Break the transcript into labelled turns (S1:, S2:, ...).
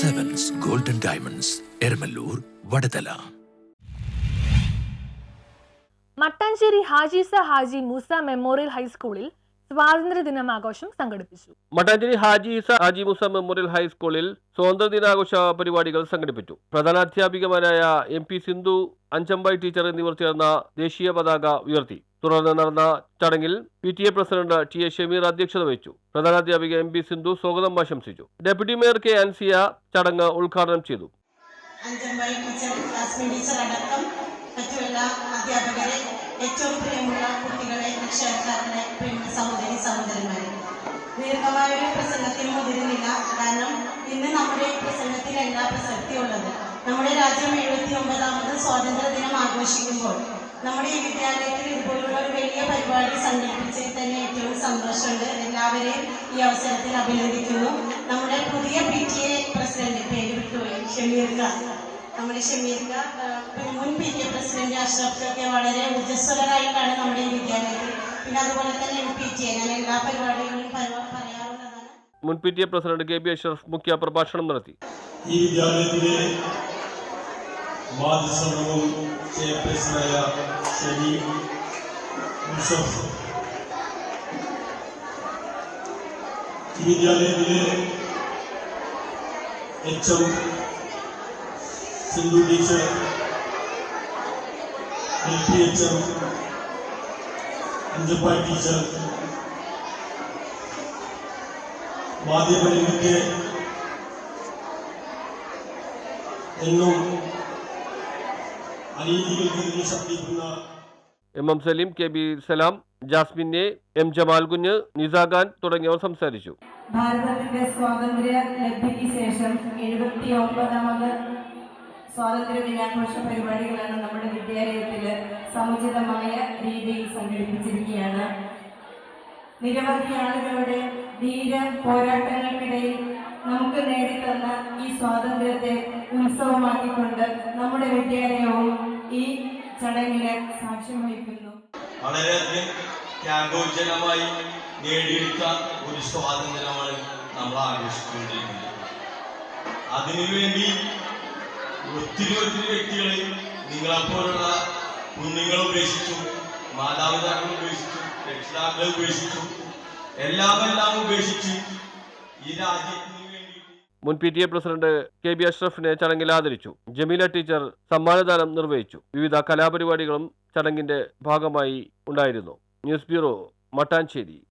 S1: Sevens Golden Diamonds
S2: Eramalloor Vadathala Mattancherry ഹാജിസ Haji Moosa memorial ഹൈസ്കൂളിൽ സ്വാതന്ത്ര്യ ആഘോഷം സംഘടിപ്പിച്ചു.
S3: മട്ടാഞ്ചേരി ഹാജി ഇസ ഹാജി മുസ മെമ്മോറിയൽ ഹൈസ്കൂളിൽ സ്വാതന്ത്ര്യ ദിനാഘോഷ പരിപാടികൾ സംഘടിപ്പിച്ചു. പ്രധാനാധ്യാപികമാരായ M P Sindhu Anchampayi teacher എന്നിവർ ചേർന്ന ദേശീയ പതാക ഉയർത്തി. തുടർന്ന് നടന്ന ചടങ്ങിൽ P T A president T A Shameer അധ്യക്ഷത വഹിച്ചു. പ്രധാനാധ്യാപിക എം പി സിന്ധു സ്വാഗതം ആശംസിച്ചു. ഡെപ്യൂട്ടി മേയർ കെ അൻസിയ ചടങ്ങ് ഉദ്ഘാടനം ചെയ്തു.
S4: അഞ്ചമ്പായി ടീച്ചർ ജാസ്മിൻ ടീച്ചർ അടക്കം മറ്റുള്ള അധ്യാപകരെ ഏറ്റവും പ്രിയമുള്ള കുട്ടികളെ രക്ഷകർത്താക്കളെ ദീർഘമായ ഒരു പ്രസംഗത്തിന് മുതിരുന്നില്ല. കാരണം ഇന്ന് നമ്മുടെ ഈ പ്രസംഗത്തിലല്ല പ്രസക്തിയുള്ളത് നമ്മുടെ രാജ്യം എഴുപത്തി ഒമ്പതാമത് സ്വാതന്ത്ര്യ ദിനം ആഘോഷിക്കുമ്പോൾ നമ്മുടെ ഈ വിദ്യാലയത്തിൽ ഇതുപോലുള്ള ഒരു വലിയ പരിപാടി സംഘടിപ്പിച്ചതിൽ തന്നെ ഏറ്റവും സന്തോഷമുണ്ട്. എല്ലാവരെയും ഈ അവസരത്തിൽ അഭിനന്ദിക്കുന്നു. നമ്മുടെ പുതിയ പി ടി എ പ്രസിഡന്റ് പേര് വിട്ടുപോയി ഷമീർക്ക നമ്മുടെ ഷമീർക്ക മുൻ P T A president Ashraf ഒക്കെ വളരെ ഉജസ്വലരായിട്ടാണ് നമ്മുടെ ഈ വിദ്യാലയത്തിൽ പിന്നെ അതുപോലെ തന്നെ എം പി ടി എ ഞാൻ എല്ലാ പരിപാടികളിലും പരി- പറയാറുള്ളതാണ്
S3: മുൻ P T A president K B Ashraf മുഖ്യ പ്രഭാഷണം നടത്തി.
S5: ഈ വിദ്യാലയത്തിലെ മാതൃസംഘവും ചെയർപേഴ്സണായ ഷെനി യൂസഫ് ഈ വിദ്യാലയത്തിലെ H M Sindhu teacher L P H M അഞ്ചപ്പായി teacher മാധ്യമരംഗത്തെ എന്നും അനീതികൾക്കെതിരെ ശബ്ദിക്കുന്ന
S3: M M Salim K B Salam Jasmin A M Jamal Kunju Nisakhan തുടങ്ങിയവർ സംസാരിച്ചു
S6: ഭാരതത്തിന്റെ സ്വാതന്ത്ര്യ ലബ്ധിക്ക് ശേഷം എഴുപത്തി ഒമ്പതാമത് സ്വാതന്ത്ര്യ ദിനാഘോഷ പരിപാടികളാണ് നമ്മുടെ വിദ്യാലയത്തിൽ സമുചിതമായ രീതിയിൽ സംഘടിപ്പിച്ചിരിക്കുകയാണ്. നിരവധി ആളുകളുടെ ധീര പോരാട്ടങ്ങൾക്കിടയിൽ നമുക്ക് നേടിത്തന്ന ഈ സ്വാതന്ത്ര്യത്തെ ഉത്സവമാക്കിക്കൊണ്ട് നമ്മുടെ വിദ്യാലയവും ഈ ചടങ്ങിന് സാക്ഷ്യം വഹിക്കുന്നു
S7: വളരെയധികം നേടിയെടുത്ത ഒരു സ്വാതന്ത്ര്യമാണ് നമ്മൾ ആഘോഷിച്ചുകൊണ്ടിരിക്കുന്നത് അതിനുവേണ്ടി ഒത്തിരി ഒത്തിരി വ്യക്തികളെ നിങ്ങളെപ്പോലുള്ള കുഞ്ഞുങ്ങളെ ഉപേക്ഷിച്ചു മാതാപിതാക്കളെ ഉപേക്ഷിച്ചു രക്ഷിതാക്കളെ ഉപേക്ഷിച്ചു എല്ലാം എല്ലാം ഉപേക്ഷിച്ച് ഈ രാജ്യത്തിന്
S3: മുൻ P T A president K B അഷ്റഫിനെ ചടങ്ങിൽ ആദരിച്ചു. ജമീല ടീച്ചർ സമ്മാനദാനം നിർവഹിച്ചു. വിവിധ കലാപരിപാടികളും ചടങ്ങിന്റെ ഭാഗമായി ഉണ്ടായിരുന്നു. News bureau Mattancherry.